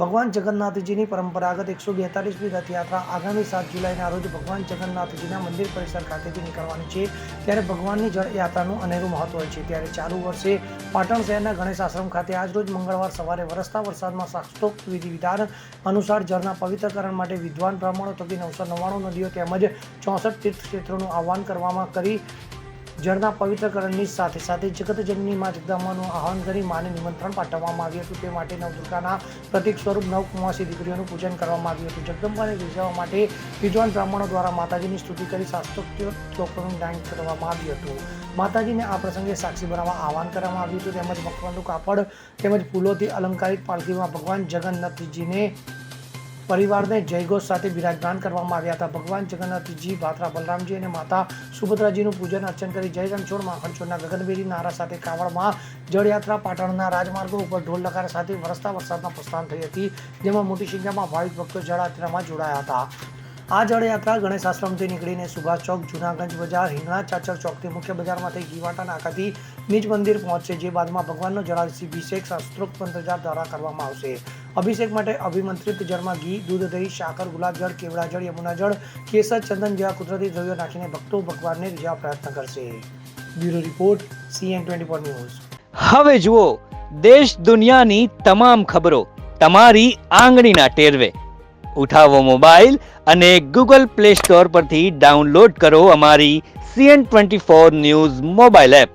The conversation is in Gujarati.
ભગવાન જગન્નાથજીની પરંપરાગત એકસો બેતાલીસમી રથયાત્રા આગામી સાત જુલાઈના રોજ ભગવાન જગન્નાથજીના મંદિર પરિસર ખાતેથી નીકળવાની છે. ત્યારે ભગવાનની જળયાત્રાનું અનેરું મહત્વ છે. ત્યારે ચાલુ વર્ષે પાટણ શહેરના ગણેશ આશ્રમ ખાતે આજરોજ મંગળવાર સવારે વરસતા વરસાદમાં શાસ્ત્રોક્ત વિધિ વિધાન અનુસાર જળના પવિત્રકરણ માટે વિદ્વાન બ્રાહ્મણો થકી નવસો નવ્વાણું નદીઓ તેમજ ચોસઠ તીર્થક્ષેત્રોનું આહ્વાન કરવામાં કરી જળના પવિત્રકરણની સાથે સાથે જગતજનની માં જગદંબાનું આહવાન કરી માને નિમંત્રણ પાઠવવામાં આવ્યું હતું. તે માટે નવદુર્ગાના પ્રતિક સ્વરૂપ નવ કુમાસી દીકરીઓનું પૂજન કરવામાં આવ્યું હતું. જગદંબાને રીઝવવા માટે વિદ્વાન બ્રાહ્મણો દ્વારા માતાજીની સ્તુતિ કરી શાસ્ત્રોક્ત શ્લોકોનું ગાયન કરવામાં આવ્યું હતું. માતાજીને આ પ્રસંગે સાક્ષી બનાવવા આહવાન કરવામાં આવ્યું હતું. તેમજ મકરનું કાપડ તેમજ ફૂલોથી અલંકારિત પાલખીમાં ભગવાન જગન્નાથજીને પરિવારને જયઘોષ સાથે બિરાજમાન કરવામાં આવ્યા હતા. ભગવાન જગન્નાથજી ભાત્રા બલરામજી અને માતા સુભદ્રાજીનું પૂજન અર્ચન કરી જય રણછોડ માખણછોડના ગગનભેરી નારા સાથે કાવડમાં જળયાત્રા પાટણના રાજમાર્ગો ઉપર ઢોલ લકાર સાથે વરસતા વરસાદમાં પ્રસ્થાન થઈ હતી, જેમાં મોટી સંખ્યામાં ભાવિક ભક્તો જળયાત્રામાં જોડાયા હતા. આ જળયાત્રા ગણેશ આશ્રમથી નીકળીને સુભાષ ચોક, જૂનાગંજ બજાર, હિંગણા ચાચર ચોકથી મુખ્ય બજારમાં થઈ ગીવાટા નાકાથી નિજ મંદિર પહોંચશે, જે બાદમાં ભગવાનનો જળાભિષેક શાસ્ત્રોક્ત મંત્રજાપ દ્વારા કરવામાં આવશે. અભિષેક માટે અભિમંત્રિત જળમાં ઘી, દૂધ, દહીં સાકર ગુલાબજળ કેવડાજળ યમુનાજળ કેસર, ચંદન જેવા કુદરતી દ્રવ્યો નાખીને ભક્તો ભગવાનને રીઝવવા પ્રયત્ન કરશે. Bureau report, CN twenty four news. હવે જુઓ, દેશ દુનિયાની તમામ ખબરો તમારી આંગળીના ટેરવે. ઉઠાવો મોબાઈલ અને ગૂગલ પ્લે સ્ટોર પરથી ડાઉનલોડ કરો અમારી CN twenty four news mobile app.